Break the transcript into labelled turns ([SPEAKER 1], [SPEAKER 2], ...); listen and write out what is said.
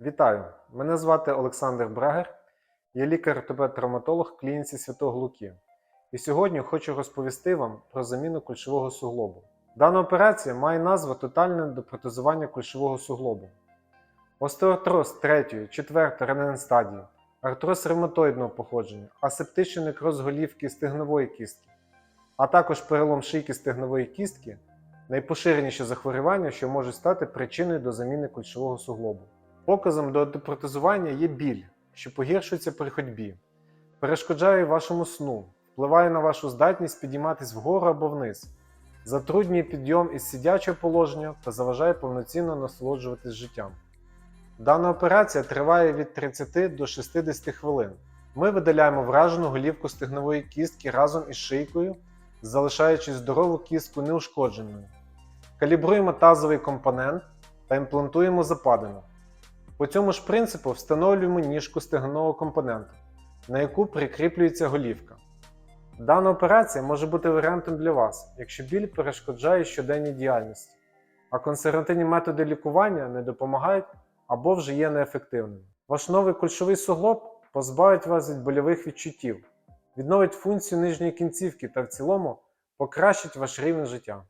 [SPEAKER 1] Вітаю! Мене звати Олександр Брагер. Я лікар-ортопед-травматолог клініці Святого Луки. І сьогодні хочу розповісти вам про заміну кульшового суглобу. Дана операція має назву тотальне допротезування кульшового суглобу. Остеотроз 3, 4 РНН стадії, артроз ревматоїдного походження, асептичний некроз голівки стегнової кістки, а також перелом шийки стегнової кістки найпоширеніші захворювання, що можуть стати причиною до заміни кульшового суглобу. Показом до депротезування є біль, що погіршується при ходьбі, перешкоджає вашому сну, впливає на вашу здатність підійматись вгору або вниз, затруднює підйом із сидячого положення та заважає повноцінно насолоджуватись життям. Дана операція триває від 30 до 60 хвилин. Ми видаляємо вражену голівку стегнової кістки разом із шийкою, залишаючи здорову кістку неушкодженою. Калібруємо тазовий компонент та імплантуємо западину. По цьому ж принципу встановлюємо ніжку стегнового компоненту, на яку прикріплюється голівка. Дана операція може бути варіантом для вас, якщо біль перешкоджає щоденній діяльності, а консервативні методи лікування не допомагають або вже є неефективними. Ваш новий кульшовий суглоб позбавить вас від больових відчуттів, відновить функцію нижньої кінцівки та в цілому покращить ваш рівень життя.